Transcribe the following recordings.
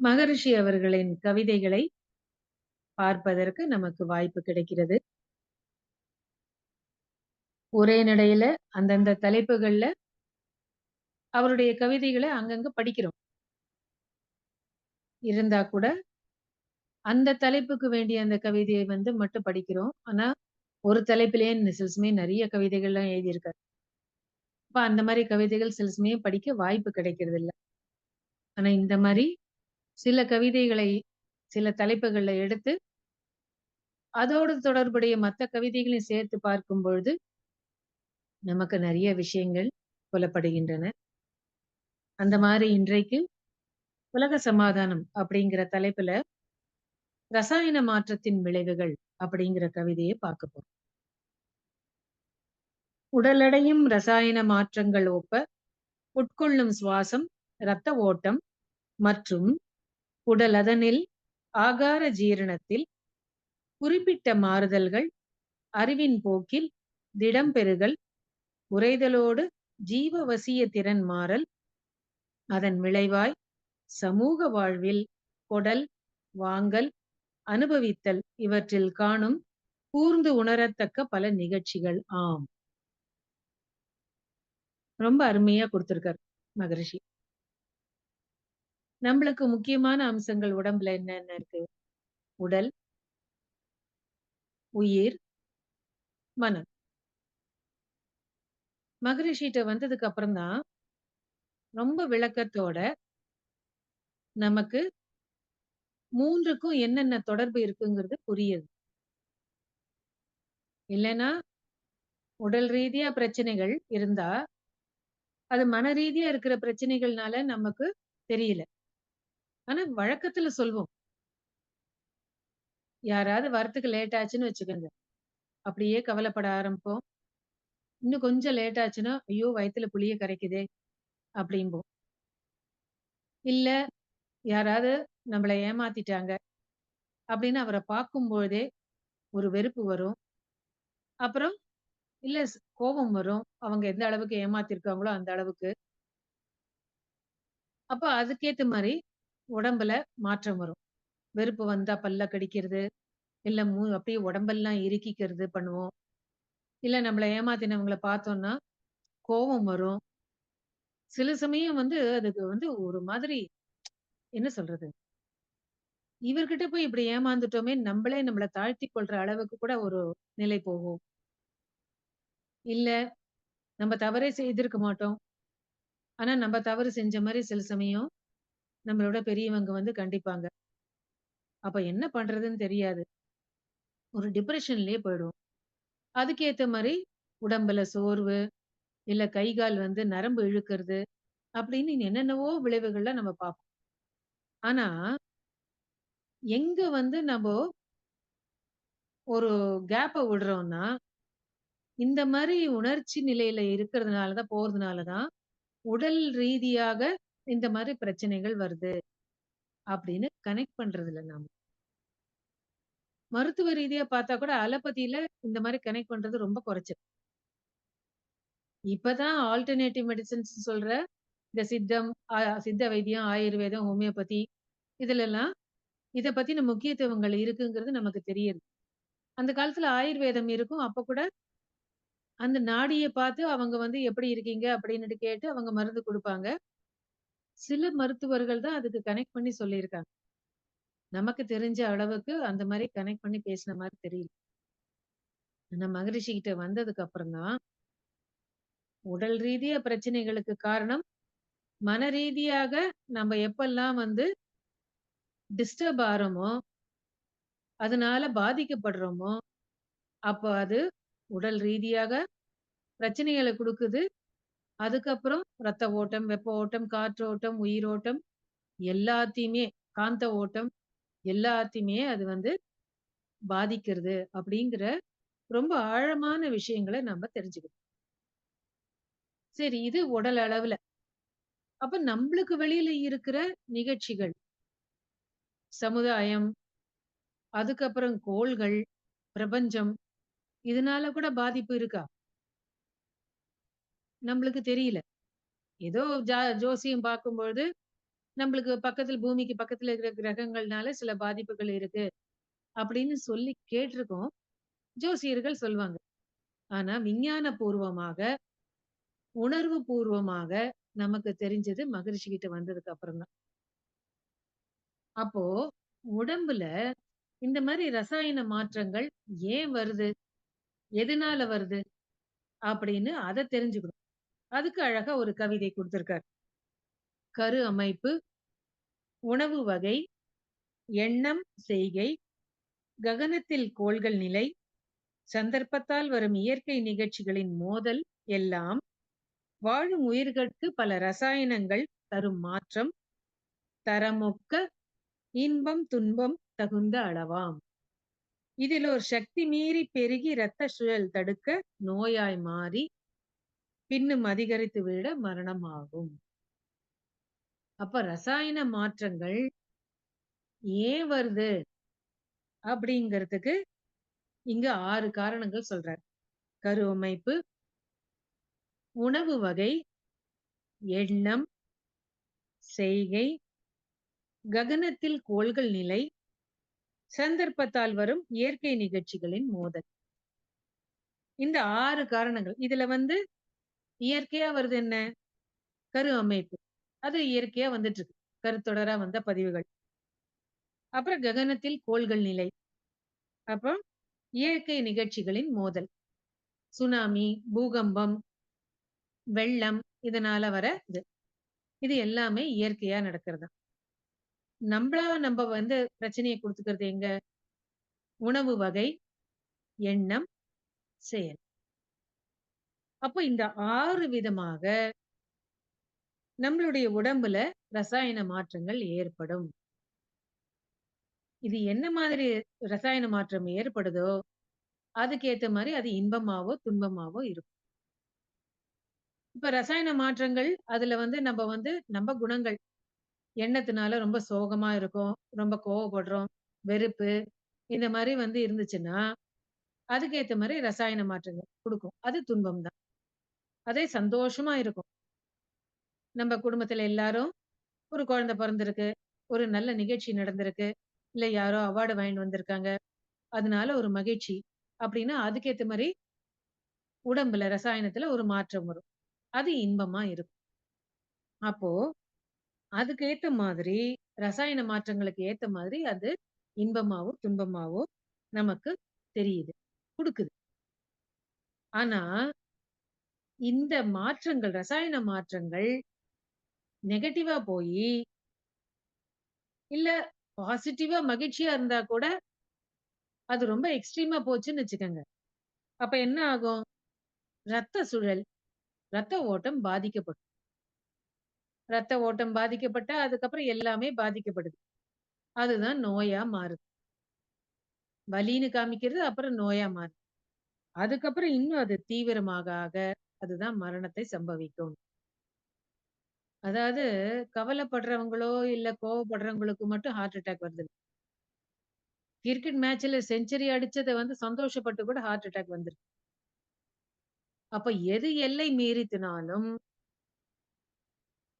மகரிஷி அவர்களின் கவிதைகளை பார்ப்பதற்கு நமக்கு வாய்ப்பு கிடைக்கிறது. ஒரே நடையில அந்தந்த தலைப்புகள்ல அவருடைய கவிதைகளை அங்கங்க படிக்கிறோம். இருந்தா கூட, அந்த தலைப்புக்கு வேண்டிய அந்த கவிதையை வந்து மட்டும் படிக்கிறோம். ஆனா, ஒரு தலைப்பிலேயே சில சமயம் நெறைய கவிதைகள்லாம் எழுதியிருக்காரு. அப்ப அந்த மாதிரி கவிதைகள் சில சமயம் படிக்க வாய்ப்பு கிடைக்கிறது இல்லை ஆனா இந்த மாதிரி சில கவிதைகளை சில தலைப்புகள்ல எடுத்து அதோடு தொடர்புடைய மத்த கவிதைகளையும் சேர்த்து பார்க்கும் பொழுது நமக்கு நிறைய விஷயங்கள் புலப்படுகின்றன. அந்த மாதிரி இன்றைக்கு உலக சமாதானம் அப்படிங்கிற தலைப்புல ரசாயன மாற்றத்தின் விளைவுகள் அப்படிங்கிற கவிதையை பார்க்க போறோம். உடலடையும் ரசாயன மாற்றங்கள் ஒப்ப உட்கொள்ளும் சுவாசம், இரத்த ஓட்டம் மற்றும் உடலதனில் ஆகார ஜீரணத்தில் குறிப்பிட்ட மாறுதல்கள் அறிவின் போக்கில் திடம்பெறுதல் உறைதலோடு ஜீவவசிய திறன் மாறல், அதன் விளைவாய் சமூக வாழ்வில் கொடல், வாங்கல், அனுபவித்தல் இவற்றில் காணும் கூர்ந்து உணரத்தக்க பல நிகழ்ச்சிகள் ஆம். ரொம்ப அருமையா கொடுத்திருக்கார் மகரிஷி. நம்மளுக்கு முக்கியமான அம்சங்கள் உடம்புல என்னென்ன இருக்கு? உடல் உயிர், மனம். மகரிஷிட்ட வந்ததுக்கு அப்புறம் தான் ரொம்ப விளக்கத்தோட நமக்கு மூன்றுக்கும் என்னென்ன தொடர்பு இருக்குங்கிறது புரியுது. இல்லைன்னா உடல் ரீதியா பிரச்சனைகள் இருந்தா, அது மன ரீதியா இருக்கிற பிரச்சனைகள்னால நமக்கு தெரியல. ஆனா வழக்கத்துல சொல்வோம். யாராவது வரத்துக்கு லேட் ஆச்சுன்னு வச்சுக்கோங்க அப்படியே கவலைப்பட ஆரம்பிப்போம். இன்னும் கொஞ்சம் லேட் ஆச்சுன்னா, "ஐயோ! வயித்துல புளிய கரைக்குதே" அப்படிம்போம். இல்ல, யாராவது நம்மளை ஏமாத்திட்டாங்க அப்படின்னு அவரை பார்க்கும்போதே ஒரு வெறுப்பு வரும். அப்புறம் இல்ல கோபம் வரும். அவங்க எந்த அளவுக்கு ஏமாத்திருக்காங்களோ அந்த அளவுக்கு. அப்ப அதுக்கேத்த மாதிரி உடம்புல மாற்றம் வரும். வெறுப்பு வந்தா பல்ல கடிக்கிறது, இல்ல மூ அப்படியே உடம்பெல்லாம் இறுக்கிக்கிறது பண்ணுவோம். இல்ல நம்மள ஏமாத்தினவங்கள பார்த்தோம்னா, கோபம் வரும். சில சமயம் வந்து அதுக்கு வந்து ஒரு மாதிரி என்ன சொல்றது? இவர்கிட்ட போய் இப்படி ஏமாந்துட்டோமே! நம்மளே நம்மள தாழ்த்திக் கொள்ற அளவுக்கு கூட ஒரு நிலை போகும். இல்ல, நம்ம தவறே செய்திருக்க மாட்டோம். ஆனா, நம்ம தவறு செஞ்ச மாதிரி சில சமயம் நம்மளோட பெரியவங்க வந்து கண்டிப்பாங்க. அப்ப என்ன பண்றதுன்னு தெரியாது. ஒரு டிப்ரஷன்லயே போயிடுவோம். அதுக்கேத்த மாரி உடம்புல சோர்வு, இல்ல கை, கால் வந்து நரம்பு இழுக்கிறது, அப்படின்னு என்னென்னவோ விளைவுகள்ல நம்ம பார்ப்போம். ஆனா, எங்க வந்து நம்போ ஒரு கேப்ப விடுறோம்னா, இந்த மாரி உணர்ச்சி நிலையில இருக்கிறதுனால தான் போறதுனால தான், உடல் ரீதியாக இந்த மாதிரி பிரச்சனைகள் வருது. அப்படின்னு கனெக்ட் பண்றதுல நாம. மருத்துவ ரீதியா பார்த்தா கூட அலோபதியில இந்த மாதிரி கனெக்ட் பண்றது ரொம்ப குறைச்சல். இப்பதான் ஆல்டர்னேட்டிவ் மெடிசன்ஸ் சொல்ற இந்த சித்தம், சித்த வைத்தியம், ஆயுர்வேதம், ஹோமியோபதி இதுல எல்லாம் இத பத்தின முக்கியத்துவங்கள் இருக்குங்கிறது நமக்கு தெரியுது. அந்த காலத்துல ஆயுர்வேதம் இருக்கும். அப்ப கூட அந்த நாடிய பார்த்து அவங்க வந்து எப்படி இருக்கீங்க அப்படின்னுட்டு கேட்டு அவங்க மருந்து கொடுப்பாங்க சில மருத்துவர்கள் தான் அதுக்கு கனெக்ட் பண்ணி சொல்லியிருக்காங்க. நமக்கு தெரிஞ்ச அளவுக்கு அந்த மாதிரி கனெக்ட் பண்ணி பேசின மாதிரி தெரியல. ஆனா மகரிஷி கிட்ட வந்ததுக்கு அப்புறம் தான், உடல் ரீதியா பிரச்சனைகளுக்கு காரணம், மன ரீதியாக நம்ம எப்பெல்லாம் வந்து டிஸ்டர்ப் ஆகிறோமோ அதனால பாதிக்கப்படுறோமோ, அப்போ அது உடல் ரீதியாக பிரச்சனைகளை கொடுக்குது அதுக்கப்புறம் ரத்த ஓட்டம், வெப்ப ஓட்டம், காற்றோட்டம், உயிரோட்டம் எல்லாத்தையுமே காந்த ஓட்டம் எல்லாத்தையுமே அது வந்து பாதிக்கிறது அப்படிங்கிற ரொம்ப ஆழமான விஷயங்கள நம்ம தெரிஞ்சுக்கணும். சரி இது உடல் அளவுல. அப்ப நம்மளுக்கு வெளியில இருக்கிற நிகழ்ச்சிகள், சமுதாயம், அதுக்கப்புறம் கோள்கள், பிரபஞ்சம் இதனால கூட பாதிப்பு இருக்கா? நம்மளுக்கு தெரியல. ஏதோ ஜா ஜோசியம் பார்க்கும்பொழுது, நம்மளுக்கு பக்கத்துல பூமிக்கு பக்கத்துல இருக்கிற கிரகங்கள்னால சில பாதிப்புகள் இருக்கு அப்படின்னு சொல்லி கேட்டிருக்கோம். ஜோசியர்கள் சொல்லுவாங்க ஆனா விஞ்ஞான பூர்வமாக, உணர்வு பூர்வமாக நமக்கு தெரிஞ்சது மகிழ்ச்சி கிட்ட வந்ததுக்கு அப்புறம் தான். அப்போ உடம்புல இந்த மாதிரி ரசாயன மாற்றங்கள் ஏன் வருது? எதனால வருது? அப்படின்னு அதை தெரிஞ்சுக்கணும். அதுக்கு அழகா ஒரு கவிதை குடுத்திருக்காரு. கரு அமைப்பு, உணவு வகை, எண்ணம், செய்கை, ககனத்தில் கோள்கள் நிலை, சந்தர்ப்பத்தால் வரும் இயற்கை நிகழ்ச்சிகளின் மோதல் எல்லாம் வாழும் உயிர்களுக்கு பல ரசாயனங்கள் தரும் மாற்றம், தரமொக்க இன்பம், துன்பம் தகுந்த அளவாம். இதில் ஒரு சக்தி மீறி பெருகி இரத்த சுழல் தடுக்க நோயாய் மாறி பின்னும் அதிகரித்து விட மரணமாகும். அப்ப ரசாயன மாற்றங்கள் ஏன் வருது? அப்படிங்கிறதுக்கு இங்க ஆறு காரணங்கள் சொல்றார். கரு அமைப்பு, உணவு வகை, எண்ணம், செய்கை, ககனத்தில் கோள்கள் நிலை, சந்தர்ப்பத்தால் வரும் இயற்கை நிகழ்ச்சிகளின் மோதல். இந்த ஆறு காரணங்கள். இதுல வந்து இயற்கையா வருது என்ன? கரு அமைப்பு. அது இயற்கையா வந்துட்டு இருக்கு. கருத்தொடரா வந்த பதிவுகள். அப்புறம் ககனத்தில் கோள்கள் நிலை. அப்புறம் இயற்கை நிகழ்ச்சிகளின் மோதல். சுனாமி, பூகம்பம், வெள்ளம் இதனால வர இது. இது எல்லாமே இயற்கையா நடக்கிறது நம்மளா நம்ம வந்து பிரச்சனையை கொடுத்துக்கிறது எங்க? உணவு வகை, எண்ணம், செயல். அப்போ இந்த ஆறு விதமாக நம்மளுடைய உடம்புல ரசாயன மாற்றங்கள் ஏற்படும். இது என்ன மாதிரி ரசாயன மாற்றம் ஏற்படுதோ, அதுக்கேத்த மாதிரி அது இன்பமாவோ, துன்பமாவோ இருக்கும். இப்ப ரசாயன மாற்றங்கள் அதுல வந்து நம்ம வந்து நம்ம குணங்கள். எண்ணத்தினால ரொம்ப சோகமா இருக்கும் ரொம்ப கோவப்படுறோம், வெறுப்பு இந்த மாதிரி வந்து இருந்துச்சுன்னா, அதுக்கேத்த மாதிரி ரசாயன மாற்றங்கள் குடுக்கும். அது துன்பம் தான். அதே சந்தோஷமா இருக்கும். நம்ம குடும்பத்துல எல்லாரும் ஒரு குழந்தை பிறந்திருக்கு ஒரு நல்ல நிகழ்ச்சி நடந்திருக்கு, இல்ல யாரோ அவார்டு வாங்கிட்டு வந்திருக்காங்க. அதனால ஒரு மகிழ்ச்சி. அப்படின்னா அதுக்கேத்த மாதிரி உடம்புல ரசாயனத்துல ஒரு மாற்றம் வரும். அது இன்பமா இருக்கும். அப்போ அதுக்கு ஏத்த மாதிரி ரசாயன மாற்றங்களுக்கு ஏத்த மாதிரி அது இன்பமாவோ, துன்பமாவோ நமக்கு தெரியுது. குடுக்குது. ஆனா, இந்த மாற்றங்கள், ரசாயன மாற்றங்கள் நெகட்டிவா போயி இல்ல பாசிட்டிவா மகிழ்ச்சியா இருந்தா கூட, அது ரொம்ப எக்ஸ்ட்ரீமா போச்சுன்னு வச்சுக்கோங்க அப்ப என்ன ஆகும்? ரத்த சுழல், ரத்த ஓட்டம் பாதிக்கப்படும். ரத்த ஓட்டம் பாதிக்கப்பட்டா, அதுக்கப்புறம் எல்லாமே பாதிக்கப்படுது. அதுதான் நோயா மாறுது. வலின்னு காமிக்கிறது, அப்புறம் நோயா மாறுது. அதுக்கப்புறம் இன்னும் அது தீவிரமாக ஆக, அதுதான் மரணத்தை சம்பவிக்கும். அதாவது கவலைப்படுறவங்களோ, இல்ல கோவப்படுறவங்களுக்கு மட்டும் ஹார்ட் அட்டாக் வருது. கிரிக்கெட் மேட்ச்ல செஞ்சுரி அடிச்சதை வந்து சந்தோஷப்பட்டு கூட ஹார்ட் அட்டாக் வந்துருக்கு. அப்ப எது எல்லை மீறித்தினாலும்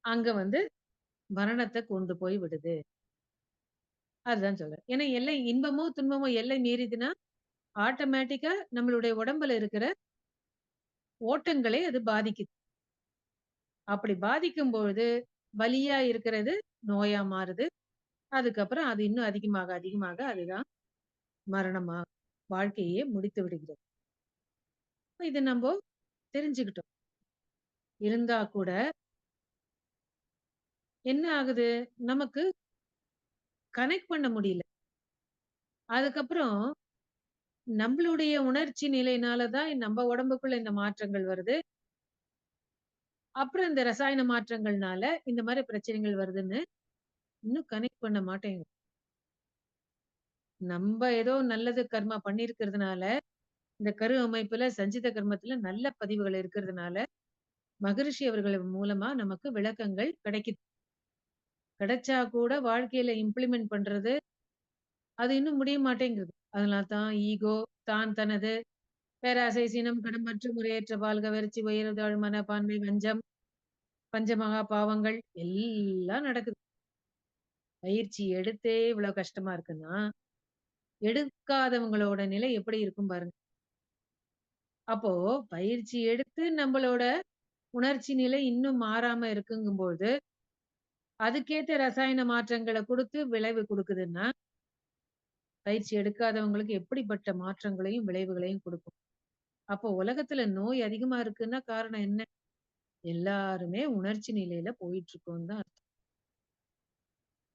அங்க வந்து மரணத்தை கொண்டு போய் விடுது. அதுதான் சொல்றேன். ஏன்னா எல்லை இன்பமோ, துன்பமோ எல்லை மீறிதுன்னா, ஆட்டோமேட்டிக்கா நம்மளுடைய உடம்புல இருக்கிற ஓட்டங்களை அது பாதிக்குது. அப்படி பாதிக்கும் பொழுது வலியா இருக்கிறது நோயா மாறுது. அதுக்கப்புறம் அது இன்னும் அதிகமாக, அதிகமாக அதுதான் மரணமா வாழ்க்கையே முடித்து விடுகிறது. இது நம்ம தெரிஞ்சுக்கிட்டோம். இருந்தா கூட என்ன ஆகுது? நமக்கு கனெக்ட் பண்ண முடியல. அதுக்கப்புறம் நம்மளுடைய உணர்ச்சி நிலையினாலதான் நம்ம உடம்புக்குள்ள இந்த மாற்றங்கள் வருது. அப்புறம் இந்த ரசாயன மாற்றங்கள்னால இந்த மாதிரி பிரச்சனைகள் வருதுன்னு இன்னும் கனெக்ட் பண்ண மாட்டேங்க நம்ம ஏதோ நல்லது கர்மா பண்ணிருக்கிறதுனால இந்த கரு அமைப்புல சஞ்சித கர்மத்துல நல்ல பதிவுகள் இருக்கிறதுனால, மகரிஷி அவர்கள் மூலமா நமக்கு விளக்கங்கள் கிடைக்குது. கிடைச்சா கூட வாழ்க்கையில இம்ப்ளிமெண்ட் பண்றது, அது இன்னும் முடிய மாட்டேங்குது. அதனால தான் ஈகோ, தான் தனது, பேராசை, சினம், கடம்பற்று முறையற்ற வாழ்க, வெறிச்சி உயர்தாழ் மனப்பான்மை, வஞ்சம், பஞ்சமகா பாவங்கள் எல்லாம் நடக்குது. பயிற்சி எடுத்தே இவ்வளவு கஷ்டமா இருக்குன்னா, எடுக்காதவங்களோட நிலை எப்படி இருக்கும் பாருங்க. அப்போ பயிற்சி எடுத்து நம்மளோட உணர்ச்சி நிலை இன்னும் மாறாம இருக்குங்கும்போது, அதுக்கேத்த ரசாயன மாற்றங்களை கொடுத்து விளைவு கொடுக்குதுன்னா பயிற்சி எடுக்காதவங்களுக்கு எப்படிப்பட்ட மாற்றங்களையும், விளைவுகளையும் கொடுக்கும் அப்போ உலகத்துல நோய் அதிகமா இருக்குன்னா காரணம் என்ன? எல்லாருமே உணர்ச்சி நிலையில போயிட்டு இருக்கோம் தான் அர்த்தம்.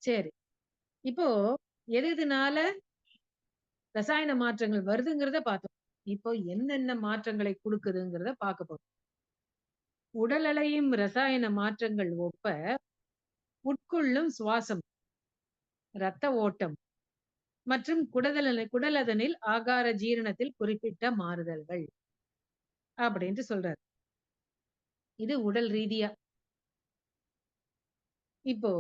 சரி. இப்போ எது எதுனால ரசாயன மாற்றங்கள் வருதுங்கிறத பார்த்தோம். இப்போ என்னென்ன மாற்றங்களை கொடுக்குதுங்கிறத பார்க்க போறோம். உடல் அலையும் ரசாயன மாற்றங்கள் ஒப்ப, உட்கொள்ளும் சுவாசம், இரத்த ஓட்டம் மற்றும் குடதல குடலதனில் ஆகார ஜீரணத்தில் குறிப்பிட்ட மாறுதல்கள். அப்படின்ட்டு சொல்றாரு. இது உடல் ரீதியா. இப்போ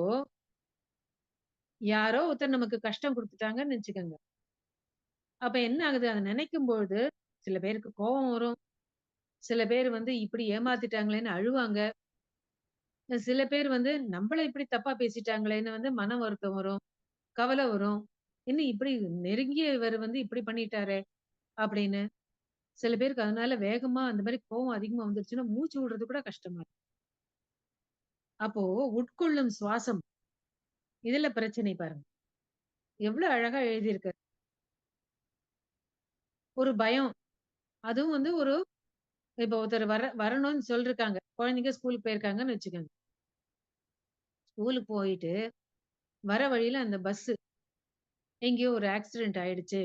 யாரோ ஒருத்தர் நமக்கு கஷ்டம் குடுத்துட்டாங்கன்னு நினைச்சுக்கோங்க அப்ப என்ன ஆகுது? அதை நினைக்கும் பொழுது சில பேருக்கு கோபம் வரும். சில பேர் வந்து இப்படி ஏமாத்திட்டாங்களேன்னு அழுவாங்க. சில பேர் வந்து நம்மள இப்படி தப்பா பேசிட்டாங்களேன்னு வந்து மன வருத்தம் வரும். கவலை வரும். என்ன இப்படி நெருங்கியவர் வந்து இப்படி பண்ணிட்டாரே! அப்படின்னு. சில பேருக்கு அதனால வேகமா அந்த மாதிரி கோவம் அதிகமா வந்துருச்சுன்னா, மூச்சு விடுறது கூட கஷ்டமா இருக்கும். அப்போ உட்கொள்ளும் சுவாசம். இதுல பிரச்சனை பாருங்க. எவ்வளவு அழகா எழுதியிருக்க ஒரு பயம். அதுவும் வந்து ஒரு இப்போ ஒருத்தர் வர வரணும்னு சொல்லிருக்காங்க. குழந்தைங்க ஸ்கூலுக்கு போயிருக்காங்கன்னு வச்சுக்கோங்க. ஸ்கூலுக்கு போயிட்டு, வர வழியில அந்த பஸ்ஸு எங்கேயோ ஒரு ஆக்சிடென்ட் ஆயிடுச்சு.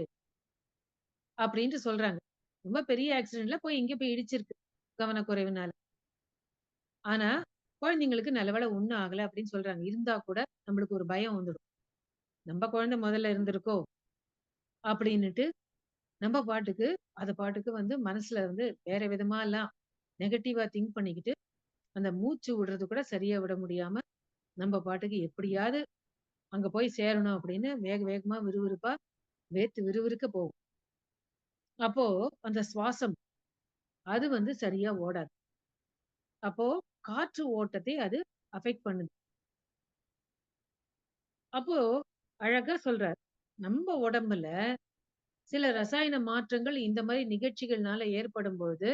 அப்படின்ட்டு சொல்றாங்க. ரொம்ப பெரிய ஆக்சிடென்ட்ல போய் எங்கேயோ போய் இடிச்சிருக்கு. கவனக்குறைவுனால. ஆனா, குழந்தைங்களுக்கு நல்லவேளை ஒண்ணும் ஆகல அப்படின்னு சொல்றாங்க. இருந்தா கூட நம்மளுக்கு ஒரு பயம் வந்துடும். நம்ம குழந்தை முதல்ல இருந்திருக்கோ! அப்படின்னுட்டு, நம்ம பாட்டுக்கு அத பாட்டுக்கு வந்து மனசுல வந்து வேற விதமா எல்லாம் நெகட்டிவா திங்க் பண்ணிக்கிட்டு, அந்த மூச்சு விடுறது கூட சரியா விட முடியாம, நம்ம பாட்டுக்கு எப்படியாவது அங்க போய் சேரணும் அப்படின்னு வேக வேகமா விறுவிறுப்பா வேத்து விறுவிறுக்க போகும். அப்போ அந்த சுவாசம் அது வந்து சரியா ஓடாது. அப்போ காற்று ஓட்டத்தை அது அஃபெக்ட் பண்ணுது. அப்போ அழகா சொல்றார். நம்ம உடம்புல சில ரசாயன மாற்றங்கள் இந்த மாதிரி நிகழ்ச்சிகள்னால ஏற்படும் பொழுது,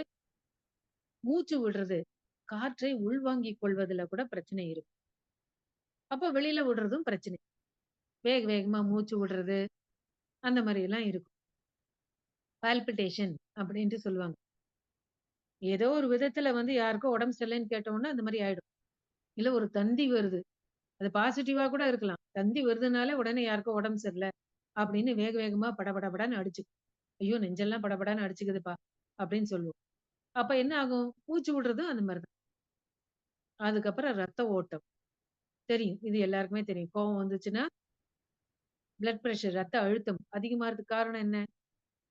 மூச்சு விடுறது, காற்றை உள்வாங்கிக் கொள்வதுல கூட பிரச்சனை இருக்கு. அப்போ வெளியில விடுறதும் பிரச்சனை. வேக வேகமா மூச்சு விடுறது, அந்த மாதிரி எல்லாம் இருக்கும். பால்பிட்டேஷன் அப்படின்ட்டு சொல்லுவாங்க. ஏதோ ஒரு விதத்துல வந்து யாருக்கோ உடம்பு சரியில்லைன்னு கேட்டோம்னா, அந்த மாதிரி ஆயிடும். இல்ல ஒரு தந்தி வருது. அது பாசிட்டிவா கூட இருக்கலாம். தந்தி வருதுனாலே உடனே யாருக்கோ உடம்பு சரியில்லை அப்படின்னு வேக வேகமா படபடபடான்னு அடிச்சுக்கும். ஐயோ! நெஞ்செல்லாம் படபடான்னு அடிச்சுக்குதுப்பா அப்படின்னு சொல்லுவோம். அப்ப என்ன ஆகும்? மூச்சு விடுறதும் அந்த மாதிரிதான் அதுக்கப்புறம் ரத்த ஓட்டம். தெரியும். இது எல்லாருக்குமே தெரியும். கோவம் வந்துச்சுன்னா, பிளட் ப்ரெஷர் ரத்த அழுத்தம் அதிகமாகிறதுக்கு காரணம் என்ன?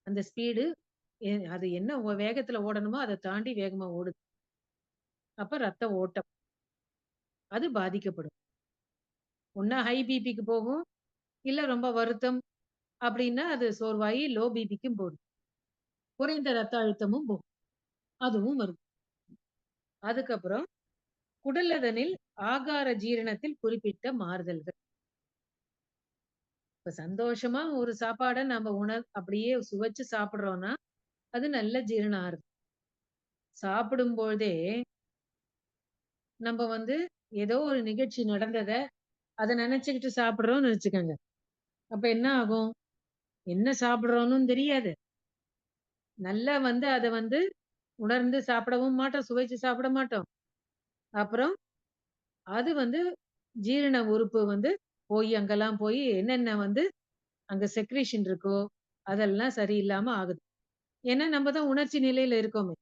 அந்த ஸ்பீடு எ அது என்ன வேகத்துல ஓடணுமோ, அதை தாண்டி வேகமா ஓடுது. அப்ப ரத்த ஓட்டம். அது பாதிக்கப்படும். ஒன்னா ஹை பிபிக்கு போகும். இல்ல ரொம்ப வருத்தம் அப்படின்னா அது சோர்வாகி லோ பிபிக்கும் போடும் குறைந்த ரத்த அழுத்தமும் போகும். அதுவும் வருது. அதுக்கப்புறம் குடலதனில் ஆகார ஜீரணத்தில் குறிப்பிட்ட மாறுதல்கள். இப்ப சந்தோஷமா ஒரு சாப்பாட நம்ம உணர் அப்படியே சுவைச்சு சாப்பிடுறோம்னா, அது நல்ல ஜீரணம் ஆறுது. சாப்பிடும்பொழுதே நம்ம வந்து ஏதோ ஒரு நிகழ்ச்சி நடந்தத, அத நினைச்சுக்கிட்டு சாப்பிடுறோம்னு வச்சுக்கோங்க அப்ப என்ன ஆகும்? என்ன சாப்பிடுறோம்ன்னும் தெரியாது. நல்லா வந்து அதை வந்து உணர்ந்து சாப்பிடவும் மாட்டோம். சுவைச்சு சாப்பிட மாட்டோம். அப்புறம் அது வந்து ஜீரண உறுப்பு வந்து போய் அங்கெல்லாம் போய் என்னென்ன வந்து அங்க செக்ரீஷன் இருக்கோ, அதெல்லாம் சரியில்லாம ஆகுது. ஏன்னா நம்ம தான் உணர்ச்சி நிலையில இருக்கோமே.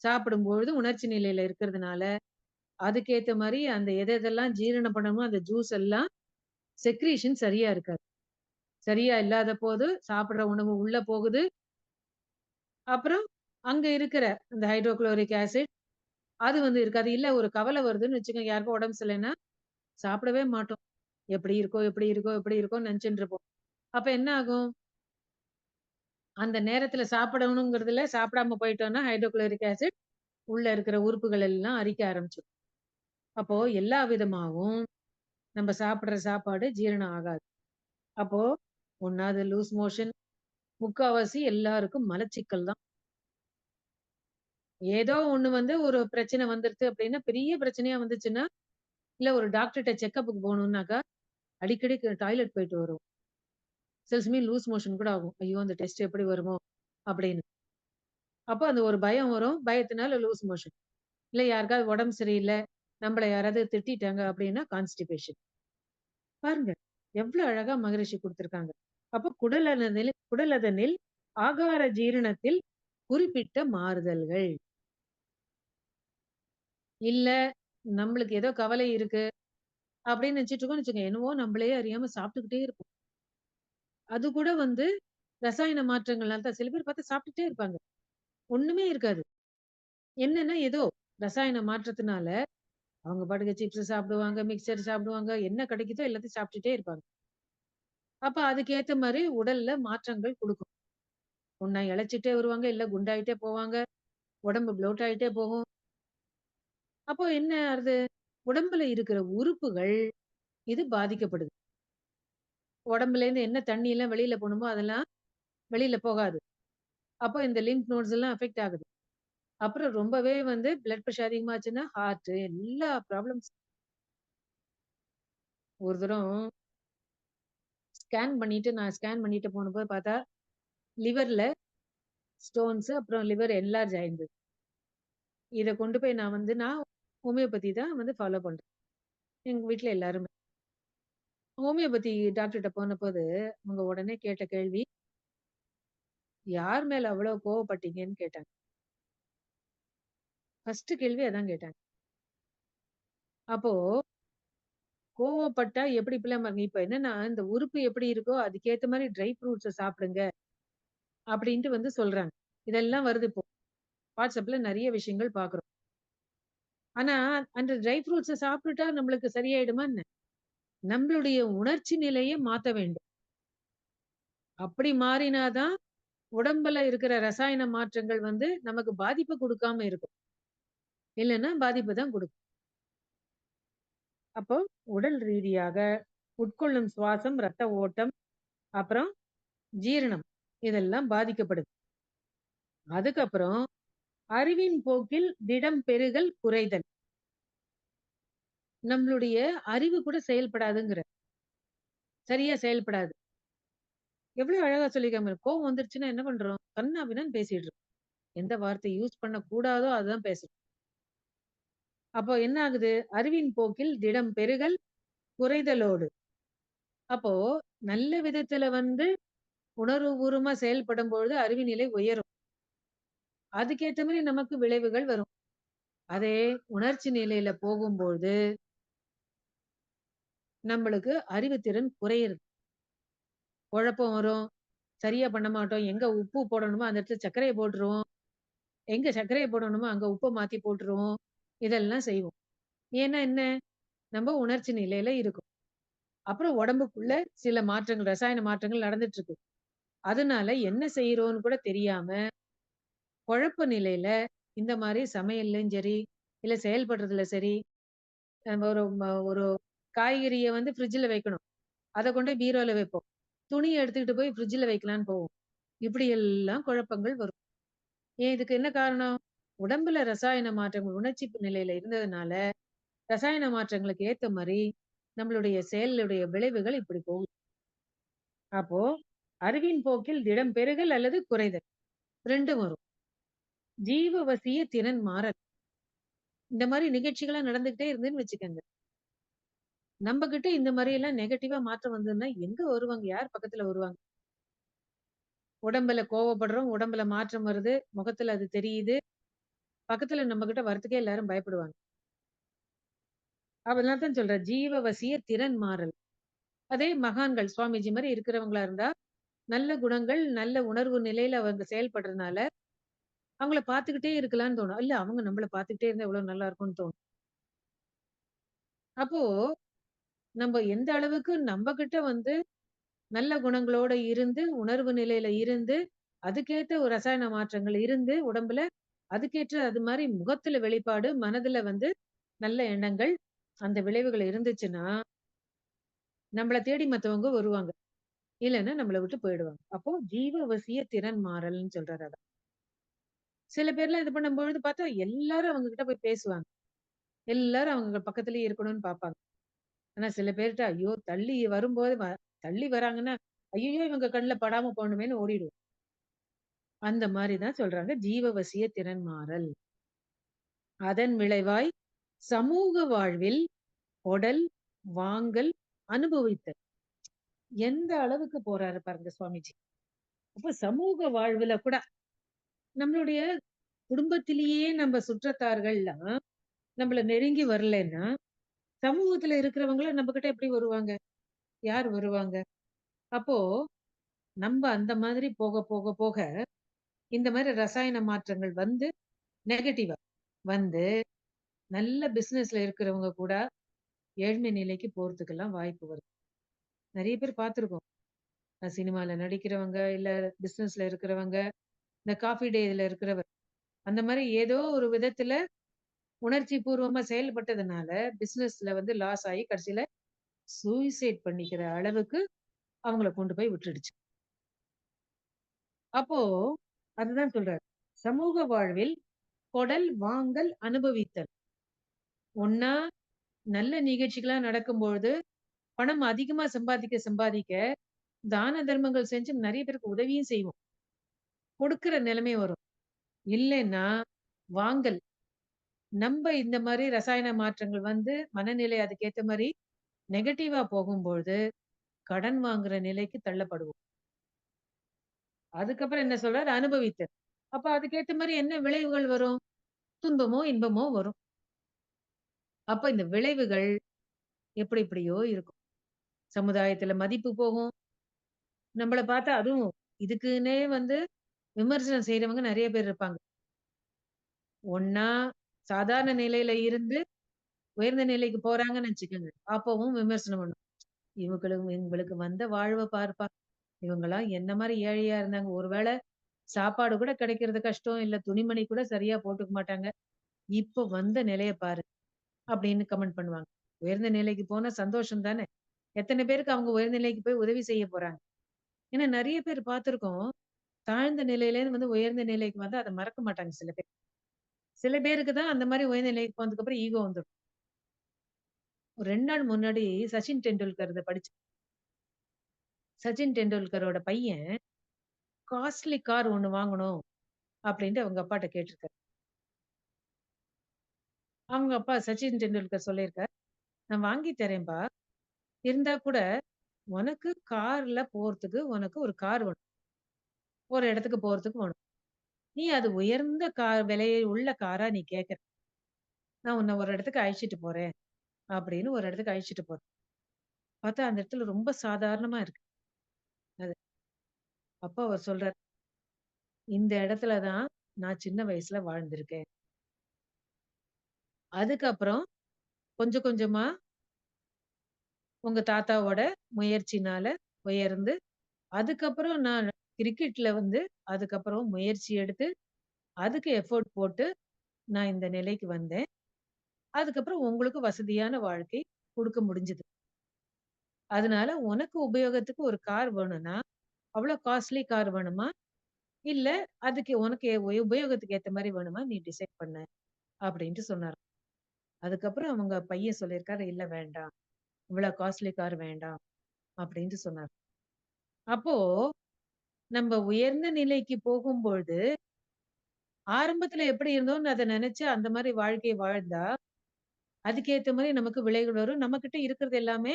சாப்பிடும்பொழுது உணர்ச்சி நிலையில இருக்கிறதுனால, அதுக்கேத்த மாதிரி அந்த எதை எதெல்லாம் ஜீரணம் பண்ணணுமோ அந்த ஜூஸ் எல்லாம் செக்ரீஷன் சரியா இருக்காது. சரியா இல்லாத போது சாப்பிடுற உணவு உள்ள போகுது. அப்புறம் அங்க இருக்கிற அந்த ஹைட்ரோக்ளோரிக் ஆசிட் அது வந்து இருக்காது. இல்ல ஒரு கவலை வருதுன்னு வச்சுக்கோங்க, யாருக்கும் உடம்பு சரியில்லைன்னா சாப்பிடவே மாட்டோம். எப்படி இருக்கோ, எப்படி இருக்கோ, எப்படி இருக்கோன்னு நினைச்சுட்டு இருப்போம். அப்ப என்ன ஆகும்? அந்த நேரத்துல சாப்பிடணுங்கிறதுல சாப்பிடாம போயிட்டோம்னா, ஹைட்ரோகுளோரிக் ஆசிட் உள்ள இருக்கிற உறுப்புகள் எல்லாம் அரிக்க ஆரம்பிச்சுரும். அப்போ எல்லா விதமாவும் நம்ம சாப்பிடுற சாப்பாடு ஜீரணம் ஆகாது. அப்போ ஒண்ணாவது லூஸ் மோஷன், முக்காவாசி எல்லாருக்கும் மலச்சிக்கல் தான். ஏதோ ஒண்ணு வந்து ஒரு பிரச்சனை வந்துருது அப்படின்னா, பெரிய பிரச்சனையா வந்துச்சுன்னா, இல்ல ஒரு டாக்டர்கிட்ட செக்கப்புக்கு போகணும்னாக்கா அடிக்கடி டாய்லெட் போயிட்டு வருவோம். சில சமயம் லூஸ் மோஷன் கூட ஆகும். ஐயோ! அந்த டெஸ்ட் எப்படி வருமோ? அப்படின்னு. அப்போ அந்த ஒரு பயம் வரும். பயத்தினால லூஸ் மோஷன். இல்ல யாருக்காவது உடம்பு சரியில்லை நம்மள யாராவது திட்டாங்க அப்படின்னா கான்ஸ்டிபேஷன். பாருங்க, எவ்வளவு அழகா மகரிஷி குடுத்திருக்காங்க. குடலத குடலதனில் குடலதனில் ஆகார ஜீரணத்தில் குறிப்பிட்ட மாறுதல்கள். இல்ல, நம்மளுக்கு ஏதோ கவலை இருக்கு அப்படின்னு நினைச்சிட்டு இருக்கோம்னு வச்சுக்கோங்க. என்னவோ நம்மளே அறியாம சாப்பிட்டுக்கிட்டே இருப்போம். அது கூட வந்து ரசாயன மாற்றங்கள்னால தான் சில பேர் பார்த்து சாப்பிட்டுட்டே இருப்பாங்க. ஒண்ணுமே இருக்காது. என்னன்னா ஏதோ ரசாயன மாற்றத்தினால அவங்க பாட்டுக்கு சிப்ஸ் சாப்பிடுவாங்க, மிக்சர் சாப்பிடுவாங்க. என்ன கிடைக்குதோ எல்லாத்தையும் சாப்பிட்டுட்டே இருப்பாங்க. அப்ப அதுக்கேத்த மாதிரி உடல்ல மாற்றங்கள் கொடுக்கும் ஒண்ணா இழைச்சிட்டே வருவாங்க, இல்ல குண்டாயிட்டே போவாங்க. உடம்பு ப்ளோட் ஆயிட்டே போகும். அப்போ என்ன அது உடம்புல இருக்கிற உறுப்புகள் இது பாதிக்கப்படுது. உடம்புலேருந்து என்ன தண்ணி எல்லாம் வெளியில போணுமோ, அதெல்லாம் வெளியில போகாது. அப்போ இந்த லிம்ப் நோட்ஸ் எல்லாம் அஃபெக்ட் ஆகுது. அப்புறம் ரொம்பவே வந்து பிளட் பிரஷர் அதிகமாச்சுன்னா, ஹார்ட் எல்லா ப்ராப்ளம்ஸ் ஒரு தரம் ஸ்கேன் பண்ணிட்டு நான் ஸ்கேன் பண்ணிட்டு போனபோது பார்த்தா, லிவர்ல ஸ்டோன்ஸ் அப்புறம் லிவர் என்லார்ஜ் ஆயிருந்தது. இத கொண்டு போய் நான் வந்து நான் ஹோமியோபதி தான் வந்து ஃபாலோ பண்றேன். எங்க வீட்ல எல்லாருமே. ஹோமியோபதி டாக்டர்ட்ட போனபோது, அவங்க உடனே கேட்ட கேள்வி யார் மேல அவ்வளோ கோவப்பட்டீங்கன்னு கேட்டாங்க. ஃபர்ஸ்ட் கேள்வி அதான் கேட்டாங்க. அப்போ கோவப்பட்டா எப்படி இப்படிலாம் பாருங்க. இப்ப என்னன்னா, இந்த உறுப்பு எப்படி இருக்கோ அதுக்கேத்த மாதிரி ட்ரை ஃப்ரூட்ஸை சாப்பிடுங்க. அப்படின்ட்டு வந்து சொல்றாங்க. இதெல்லாம் வருது இப்போ. வாட்ஸ்அப்பில் நிறைய விஷயங்கள் பார்க்குறோம். ஆனா, அந்த ட்ரை ஃப்ரூட்ஸை சாப்பிட்டுட்டா நம்மளுக்கு சரியாயிடுமா என்ன? நம்மளுடைய உணர்ச்சி நிலையை மாத்த வேண்டும். அப்படி மாறினாதான் உடம்புல இருக்கிற ரசாயன மாற்றங்கள் வந்து நமக்கு பாதிப்பு கொடுக்காம இருக்கும். இல்லைன்னா பாதிப்பு தான் கொடுக்கும் அப்போ உடல் ரீதியாக உட்கொள்ளும் சுவாசம், ரத்த ஓட்டம், அப்புறம் ஜீரணம் இதெல்லாம் பாதிக்கப்படுது. அதுக்கப்புறம் அறிவின் போக்கில் திடம் பெருகல் குறைதல். நம்மளுடைய அறிவு கூட செயல்படாதுங்கிற சரியா செயல்படாது. எவ்வளவு அழகா சொல்லிக்காம கோவம் வந்துருச்சுன்னா என்ன பண்றோம்? கன்னா பேசிட்டு எந்த வார்த்தை யூஸ் பண்ண கூடாதோ அதுதான் பேசுறோம். அப்போ என்ன ஆகுது? அறிவின் போக்கில் திடம் பெருகல் குறைதலோடு. அப்போ நல்ல விதத்துல வந்து உணர்வுபூர்வமா செயல்படும் பொழுது அறிவு நிலை உயரும். அதுக்கேத்த மாதிரி நமக்கு விளைவுகள் வரும். அதே உணர்ச்சி நிலையில போகும்போது நம்மளுக்கு அறிவுத்திறன் குறையிறது குழப்பம் வரும். சரியா பண்ண மாட்டோம். எங்க உப்பு போடணுமோ அந்த இடத்துல சர்க்கரையை போட்டுருவோம். எங்க சர்க்கரையை போடணுமோ அங்க உப்ப மாத்தி போட்டுருவோம். இதெல்லாம் செய்வோம். ஏன்னா என்ன? நம்ம உணர்ச்சி நிலையில இருக்கோம். அப்புறம் உடம்புக்குள்ள சில மாற்றங்கள், ரசாயன மாற்றங்கள் நடந்துட்டு இருக்கு. அதனால என்ன செய்யறோம்னு கூட தெரியாம, குழப்ப நிலையில இந்த மாதிரி சமையல்லயும் சரி, இல்ல செயல்படுறதுல சரி, நம்ம ஒரு ம ஒரு காய்கறிய வந்து ஃப்ரிட்ஜ்ல வைக்கணும். அத கொண்டு போய் பீரோல வைப்போம். துணிய எடுத்துக்கிட்டு போய் ஃப்ரிட்ஜ்ல வைக்கலான்னு போவோம். இப்படி எல்லாம் குழப்பங்கள் வரும். ஏன் இதுக்கு என்ன காரணம்? உடம்புல ரசாயன மாற்றங்கள் உணர்ச்சி நிலையில இருந்ததுனால, ரசாயன மாற்றங்களுக்கு ஏத்த மாரி நம்மளுடைய செயலுடைய விளைவுகள் இப்படி போகும் அப்போ அறிவின் போக்கில் திடம் பெறுதல் அல்லது குறைதல் 2ம் வரும். ஜீவவசிய திறன் மாறல். இந்த மாதிரி நிகழ்ச்சிகள்லாம் நடந்துகிட்டே இருந்துன்னு வச்சுக்கோங்க நம்ம கிட்ட இந்த மாதிரி எல்லாம் நெகட்டிவா மாற்றம் வந்ததுன்னா எங்க வருவாங்க? யார் பக்கத்துல வருவாங்க? உடம்புல கோவப்படுறோம், உடம்புல மாற்றம் வருது, முகத்துல அது தெரியுது. பக்கத்துல நம்ம கிட்ட வரத்துக்கே எல்லாரும் பயப்படுவாங்க. அதனால தான் சொல்றேன். ஜீவவசிய திறன் மாறல். அதே மகான்கள் சுவாமிஜி மாதிரி இருக்கிறவங்களா இருந்தா, நல்ல குணங்கள், நல்ல உணர்வு நிலையில அவங்க செயல்படுறதுனால, அவங்கள பார்த்துக்கிட்டே இருக்கலாம்னு தோணும். இல்ல அவங்க நம்மள பார்த்துக்கிட்டே இருந்தா எவ்வளவு நல்லா இருக்கும்னு தோணும். அப்போ நம்ப எந்த அளவுக்கு நம்ம கிட்ட வந்து நல்ல குணங்களோட இருந்து, உணர்வு நிலையில இருந்து, அதுக்கேத்த ஒரு ரசாயன மாற்றங்கள் இருந்து உடம்புல, அதுக்கேற்ற அது மாரி முகத்துல வெளிப்பாடு, மனதுல வந்து நல்ல எண்ணங்கள், அந்த விளைவுகள் இருந்துச்சுன்னா, நம்மள தேடி மத்தவங்க வருவாங்க. இல்லன்னா நம்மள விட்டு போயிடுவாங்க. அப்போ ஜீவவசிய திறன் மாறல்ன்னு சொல்றாரு அத. சில பேர்லாம் இது பண்ணும்பொழுது பார்த்தா, எல்லாரும் அவங்க கிட்ட போய் பேசுவாங்க. எல்லாரும் அவங்க பக்கத்துலயே இருக்கணும்னு பார்ப்பாங்க. ஆனா சில பேர்கிட்ட ஐயோ! தள்ளி வரும்போது தள்ளி வராங்கன்னா, ஐயோ இவங்க கண்ணில் படாம போகணுமேனு ஓடிடுவோம். அந்த மாதிரிதான் தான் சொல்றாங்க, ஜீவவசிய திறன் மாறல். அதன் விளைவாய் சமூக வாழ்வில் உடல் வாங்கல், அனுபவித்தல். எந்த அளவுக்கு போறாரு பாருங்க சுவாமிஜி. அப்ப சமூக வாழ்வுல கூட நம்மளுடைய குடும்பத்திலேயே நம்ம சுற்றத்தார்கள்லாம் நம்மள நெருங்கி வரலைன்னா, சமூகத்துல இருக்கிறவங்கலாம் நம்மகிட்ட எப்படி வருவாங்க? யார் வருவாங்க? அப்போ நம்ப அந்த மாதிரி போக, போக, போக இந்த மாரி ரசாயன மாற்றங்கள் வந்து நெகட்டிவா வந்து நல்ல பிசினஸ்ல இருக்கிறவங்க கூட ஏழ்மை நிலைக்கு போறதுக்கெல்லாம் வாய்ப்பு வருது. நெறைய பேர் பார்த்துருக்கோம். அ சினிமால நடிக்கிறவங்க, இல்ல பிசினஸ்ல இருக்கிறவங்க, இந்த காஃபி டேல இருக்கிறவர். அந்த மாதிரி ஏதோ ஒரு விதத்துல உணர்ச்சி பூர்வமா செயல்பட்டதுனால, பிசினஸ்ல வந்து லாஸ் ஆகி கடைசியில சூசைட் பண்ணிக்கிற அளவுக்கு அவங்கள கொண்டு போய் விட்டுடுச்சு. அப்போ அதுதான் சொல்றாரு. சமூக வாழ்வில் கொடல், வாங்கல், அனுபவித்தல். ஒன்னா நல்ல நிகழ்ச்சிகளா நடக்கும்பொழுது, பணம் அதிகமா சம்பாதிக்க சம்பாதிக்க, தான தர்மங்கள் செஞ்சு நிறைய பேருக்கு உதவியும் செய்வோம். கொடுக்கிற நிலைமை வரும். இல்லைன்னா, வாங்கல். நம்ம இந்த மாதிரி ரசாயன மாற்றங்கள் வந்து, மனநிலை அதுக்கேத்த மாதிரி நெகட்டிவா போகும்பொழுது, கடன் வாங்குற நிலைக்கு தள்ளப்படுவோம். அதுக்கப்புறம் என்ன சொல்றாரு? அனுபவித்தர் அப்ப அதுக்கேத்த மாதிரி என்ன விளைவுகள் வரும்? துன்பமோ, இன்பமோ வரும். அப்ப இந்த விளைவுகள் எப்படி இப்படியோ இருக்கும். சமுதாயத்துல மதிப்பு போகும். நம்மளை பார்த்தா அதுவும் இதுக்குன்னே வந்து விமர்சனம் செய்றவங்க நிறைய பேர் இருப்பாங்க. ஒன்னா சாதாரண நிலையில இருந்து உயர்ந்த நிலைக்கு போறாங்கன்னு வச்சுக்கோங்க. அப்பவும் விமர்சனம் பண்ணும். இவங்களுக்கு இவங்களுக்கு வந்த வாழ்வ பாருப்பா. இவங்கெல்லாம் என்ன மாதிரி ஏழையா இருந்தாங்க. ஒருவேளை சாப்பாடு கூட கிடைக்கிறது கஷ்டம். இல்ல துணிமணி கூட சரியா போட்டுக்க மாட்டாங்க. இப்ப வந்த நிலைய பாரு. அப்படின்னு கமெண்ட் பண்ணுவாங்க. உயர்ந்த நிலைக்கு போனா சந்தோஷம் தானே! எத்தனை பேருக்கு அவங்க உயர்ந்த நிலைக்கு போய் உதவி செய்ய போறாங்க. ஏன்னா நிறைய பேர் பார்த்துருக்கோம். தாழ்ந்த நிலையிலேருந்து வந்து உயர்ந்த நிலைக்கு வந்தா அத மறக்க மாட்டாங்க சில பேர். சில பேருக்கு தான் அந்த மாதிரி உயர்ந்த நிலைக்கு போனதுக்கப்புறம் ஈகோ வந்துரும். ஒரு ரெண்டு நாள் முன்னாடி சச்சின் டெண்டுல்கர் இதை படிச்சு சச்சின் டெண்டுல்கரோட பையன் காஸ்ட்லி கார் ஒண்ணு வாங்கணும் அப்படின்ட்டு அவங்க அப்பாட்ட கேட்டிருக்காரு. அவங்க அப்பா சச்சின் டெண்டுல்கர் சொல்லியிருக்கார், "நான் வாங்கி தரேன்பா. இருந்தா கூட உனக்கு கார்ல போறதுக்கு உனக்கு ஒரு கார் வேணும். ஒரு இடத்துக்கு போறதுக்கு வேணும். நீ அது உயர்ந்த கா விலை உள்ள காரா நீ கேட்கற. நான் உன்ன ஒரு இடத்துக்கு அழைச்சிட்டு போறேன்." அப்படின்னு ஒரு இடத்துக்கு அழைச்சிட்டு போறேன். பார்த்தா அந்த இடத்துல ரொம்ப சாதாரணமா இருக்கு. அது. அப்ப அவர் சொல்றார், "இந்த இடத்துல தான் நான் சின்ன வயசுல வாழ்ந்திருக்கேன். அதுக்கப்புறம் கொஞ்சம் கொஞ்சமா உங்க தாத்தாவோட முயற்சினால உயர்ந்து, அதுக்கப்புறம் நான் கிரிக்கெட்ல வந்து அதுக்கப்புறம் முயற்சி எடுத்து, அதுக்கு எஃபோர்ட் போட்டு நான் இந்த நிலைக்கு வந்தேன். அதுக்கப்புறம் உங்களுக்கு வசதியான வாழ்க்கை குடுக்க முடிஞ்சது. அதனால உனக்கு உபயோகத்துக்கு ஒரு கார் வேணும்னா, அவ்ளோ காஸ்ட்லி கார் வேணுமா? இல்ல அதுக்கு உனக்கு உபயோகத்துக்கு ஏத்த மாரி வேணுமா? நீ டிசைட் பண்ணு." அப்படின்ட்டு சொன்னாராம். அதுக்கப்புறம் அவங்க பையன் சொல்லியிருக்காரு, "இல்ல வேண்டாம். இவ்வளோ காஸ்ட்லி கார் வேண்டாம்." அப்படின்ட்டு சொன்னார். அப்போ நம்ம உயர்ந்த நிலைக்கு போகும்பொழுது, ஆரம்பத்துல எப்படி இருந்தோம்னு அத நினைச்சு அந்த மாதிரி வாழ்க்கையை வாழ்ந்தா, அதுக்கேத்த மாதிரி நமக்கு விலைகள் வரும். நம்மகிட்ட இருக்கிறது எல்லாமே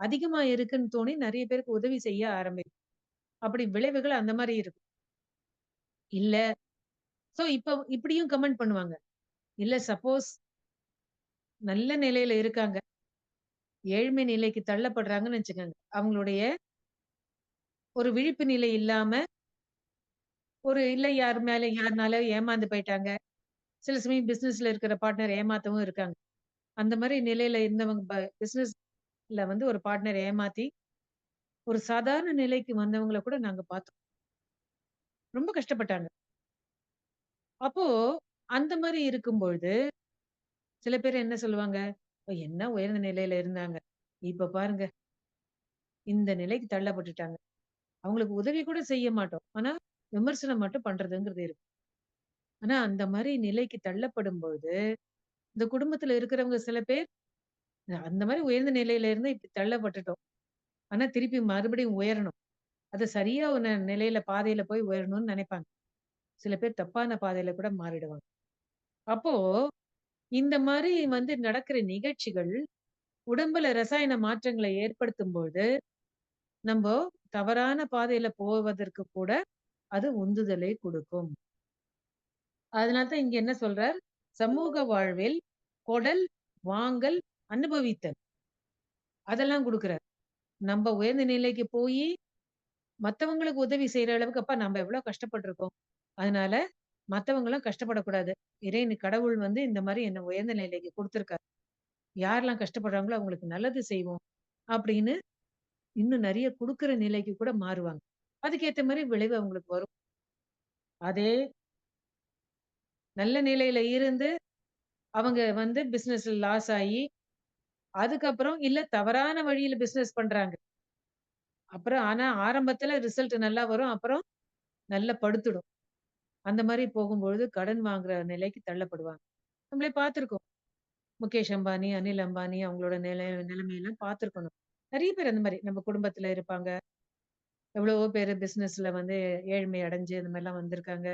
அதிகமா இருக்குன்னு தோணி நிறைய பேருக்கு உதவி செய்ய ஆரம்பிக்கும். அப்படி விளைவுகள் அந்த மாதிரி இருக்கும். இல்ல சோ இப்ப இப்படியும் கமெண்ட் பண்ணுவாங்க. இல்ல சப்போஸ் நல்ல நிலையில இருக்காங்க. ஏழ்மை நிலைக்கு தள்ளப்படுறாங்கன்னு வச்சுக்கோங்க அவங்களுடைய ஒரு விழிப்பு நிலை இல்லாம, ஒரு இல்ல யார் மேல யாருனால ஏமாந்து போயிட்டாங்க. சில சமயம் பிசினஸ்ல இருக்கிற பார்ட்னர் ஏமாத்தவும் இருக்காங்க. அந்த மாரி நிலையில இருந்தவங்க ப பிசினஸ்ல வந்து ஒரு பார்ட்னர் ஏமாத்தி, ஒரு சாதாரண நிலைக்கு வந்தவங்கள கூட நாங்க பார்த்தோம். ரொம்ப கஷ்டப்பட்டாங்க. அப்போ அந்த மாரி இருக்கும்பொழுது, சில பேர் என்ன சொல்லுவாங்க, "என்ன உயர்ந்த நிலையில இருந்தாங்க. இப்ப பாருங்க இந்த நிலைக்கு தள்ளப்பட்டுட்டாங்க. அவங்களுக்கு உதவி கூட செய்ய மாட்டோம். ஆனா, விமர்சனம் மட்டும் பண்றதுங்கிறது இருக்கு. ஆனா, அந்த மாதிரி நிலைக்கு தள்ளப்படும்பொழுது, இந்த குடும்பத்துல இருக்கிறவங்க சில பேர் அந்த மாதிரி உயர்ந்த நிலையில இருந்து இப்படி தள்ளப்பட்டுட்டோம். ஆனா, திருப்பி மறுபடியும் உயரணும். அது சரியா ஒரு நிலையில பாதையில போய் உயரணும்னு நினைப்பாங்க சில பேர் தப்பான பாதையில கூட மாறிடுவாங்க. அப்போ இந்த மாதிரி வந்து நடக்கிற நிகழ்ச்சிகள் உடம்புல ரசாயன மாற்றங்களை ஏற்படுத்தும் போது நம்ம தவறான பாதையில போவதற்கு கூட அது உந்துதலை கொடுக்கும் அதனால்தான் இங்க என்ன சொல்றார்? சமூக வாழ்வில் கொடல், வாங்கல், அனுபவித்தல். அதெல்லாம் கொடுக்குறார் நம்ம உயர்ந்த நிலைக்கு போயி, மத்தவங்களுக்கு உதவி செய்யற அளவுக்கு அப்பா நம்ம எவ்வளவு கஷ்டப்பட்டிருக்கோம் அதனால மத்தவங்களும் கஷ்டப்படக்கூடாது. இறைனு கடவுள் வந்து இந்த மாதிரி என்ன உயர்ந்த நிலைக்கு கொடுத்துருக்காரு யாரெல்லாம் கஷ்டப்படுறாங்களோ அவங்களுக்கு நல்லது செய்வோம். அப்படின்னு இன்னும் நிறைய குடுக்குற நிலைக்கு கூட மாறுவாங்க. அதுக்கேத்த மாதிரி விளைவு அவங்களுக்கு வரும். அதே நல்ல நிலையில இருந்து அவங்க வந்து பிசினஸ்ல லாஸ் ஆகி அதுக்கப்புறம் இல்ல தவறான வழியில பிசினஸ் பண்றாங்க. அப்புறம் ஆனா ஆரம்பத்துல ரிசல்ட் நல்லா வரும். அப்புறம் நல்லா படுத்துடும். அந்த மாதிரி போகும்பொழுது கடன் வாங்குற நிலைக்கு தள்ளப்படுவாங்க. நம்மளே பார்த்துருக்கோம். முகேஷ் அம்பானி, அனில் அம்பானி அவங்களோட நிலை நிலைமையெல்லாம் பார்த்துருக்கணும். நிறைய பேர் அந்த மாதிரி நம்ம குடும்பத்துல இருப்பாங்க. எவ்வளவோ பேரு பிசினஸ்ல வந்து ஏழ்மை அடைஞ்சு அந்த மாதிரிலாம் வந்திருக்காங்க.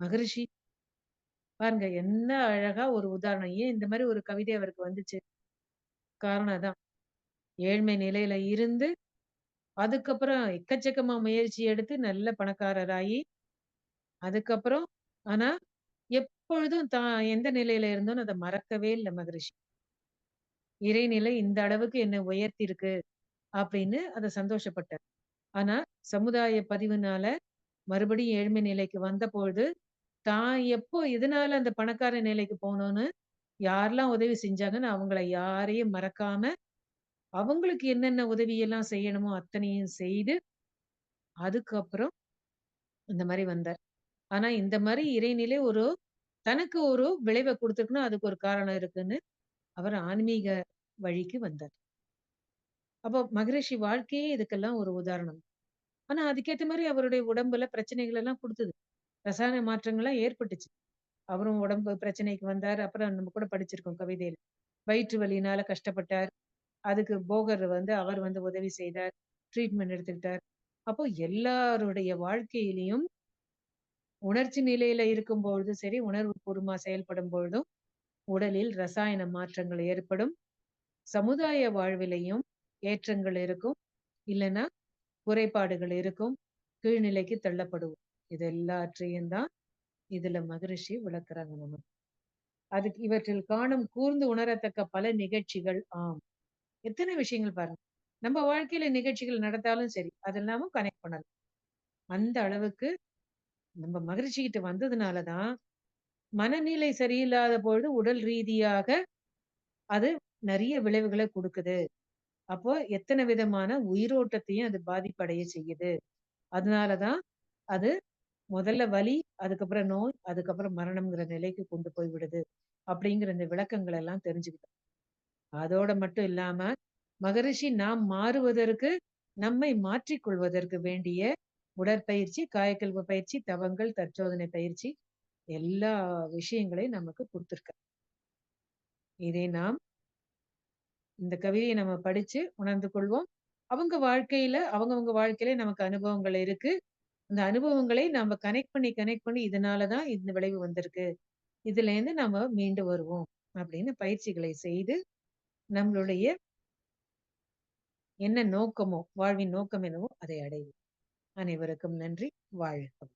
மகரிஷி பாருங்க என்ன அழகா ஒரு உதாரணம். ஏன் இந்த மாதிரி ஒரு கவிதை அவருக்கு வந்துச்சு? காரணம் அதான். ஏழ்மை நிலையில இருந்து, அதுக்கப்புறம் எக்கச்சக்கமா முயற்சி எடுத்து நல்ல பணக்காரராகி அதுக்கப்புறம் ஆனா எப்பொழுதும் தான் எந்த நிலையில இருந்தோன்னு அதை மறக்கவே இல்லை மகரிஷி. இறைநிலை இந்த அளவுக்கு என்னை உயர்த்தி இருக்கு அப்படின்னு அதை சந்தோஷப்பட்டார். ஆனா சமுதாய பதிவுனால மறுபடியும் ஏழ்மை நிலைக்கு வந்தபொழுது, தான் எப்போ எதனால அந்த பணக்கார நிலைக்கு போனோன்னு, யாரெல்லாம் உதவி செஞ்சாங்கன்னு அவங்கள யாரையும் மறக்காம, அவங்களுக்கு என்னென்ன உதவியெல்லாம் செய்யணுமோ அத்தனையும் செய்து, அதுக்கப்புறம் இந்த மாதிரி வந்தார். ஆனா இந்த மாதிரி இறைநிலை ஒரு தனக்கு ஒரு விளைவை குடுத்துருக்குன்னா, அதுக்கு ஒரு காரணம் இருக்குன்னு, அவர் ஆன்மீக வழிக்கு வந்தார். அப்போ மகரிஷி வாழ்க்கையே இதுக்கெல்லாம் ஒரு உதாரணம். ஆனா அதுக்கேத்த மாதிரி அவருடைய உடம்புல பிரச்சனைகள் எல்லாம் கொடுத்தது ரசாயன மாற்றங்கள்லாம் ஏற்பட்டுச்சு. அவரும் உடம்பு பிரச்சனைக்கு வந்தாரு. அப்புறம் நம்ம கூட படிச்சிருக்கோம் கவிதையில. வயிற்று வலியினால கஷ்டப்பட்டார். அதுக்கு போகர் வந்து அவர் வந்து உதவி செய்தார். ட்ரீட்மெண்ட் எடுத்துக்கிட்டார். அப்போ எல்லாருடைய வாழ்க்கையிலையும் உணர்ச்சி நிலையில இருக்கும்பொழுது சரி, உணர்வு பூர்வமா செயல்படும் பொழுதும், உடலில் ரசாயன மாற்றங்கள் ஏற்படும். சமுதாய வாழ்விலையும் ஏற்றங்கள் இருக்கும். இல்லன்னா குறைபாடுகள் இருக்கும். கீழ்நிலைக்கு தள்ளப்படுவோம். இது எல்லாற்றையும் தான் இதுல மகரிஷி விளக்குறாங்க நம்ம அதுக்கு இவற்றில் காணும் கூர்ந்து உணரத்தக்க பல நிகழ்ச்சிகள் ஆம். எத்தனை விஷயங்கள் பாருங்க. நம்ம வாழ்க்கையில நிகழ்ச்சிகள் நடத்தாலும் சரி, அதெல்லாமும் கனெக்ட் பண்ணலாம். அந்த அளவுக்கு நம்ம மகிழ்ச்சி கிட்ட மனநிலை சரியில்லாத பொழுது உடல் ரீதியாக அது நிறைய விளைவுகளை கொடுக்குது அப்போ எத்தனை விதமான உயிரோட்டத்தையும் அது பாதிப்படைய செய்யுது. அதனாலதான் அது முதல்ல வலி, அதுக்கப்புறம் நோய், அதுக்கப்புறம் மரணம்ங்கிற நிலைக்கு கொண்டு போய் விடுது. அப்படிங்கிற இந்த விளக்கங்கள் எல்லாம் தெரிஞ்சுக்கிட்டோம். அதோட மட்டும் இல்லாம, மகரிஷி நாம் மாறுவதற்கு, நம்மை மாற்றிக்கொள்வதற்கு வேண்டிய உடற்பயிற்சி, காயக்கல்வ பயிற்சி, தவங்கள், தற்சோதனை பயிற்சி எல்லா விஷயங்களையும் நமக்கு கொடுத்துருக்க இதை நாம் இந்த கவிதையை நம்ம படிச்சு உணர்ந்து கொள்வோம். அவங்க வாழ்க்கையில அவங்கவுங்க வாழ்க்கையில நமக்கு அனுபவங்கள் இருக்கு. அந்த அனுபவங்களை நாம கனெக்ட் பண்ணி, கனெக்ட் பண்ணி இதனாலதான் இந்த விளைவு வந்திருக்கு. இதுல இருந்து நம்ம மீண்டு வருவோம். அப்படின்னு பயிற்சிகளை செய்து, நம்மளுடைய என்ன நோக்கமோ, வாழ்வின் நோக்கம் என்னவோ அதை அடைவோம். அனைவருக்கும் நன்றி. வாழ்க்கை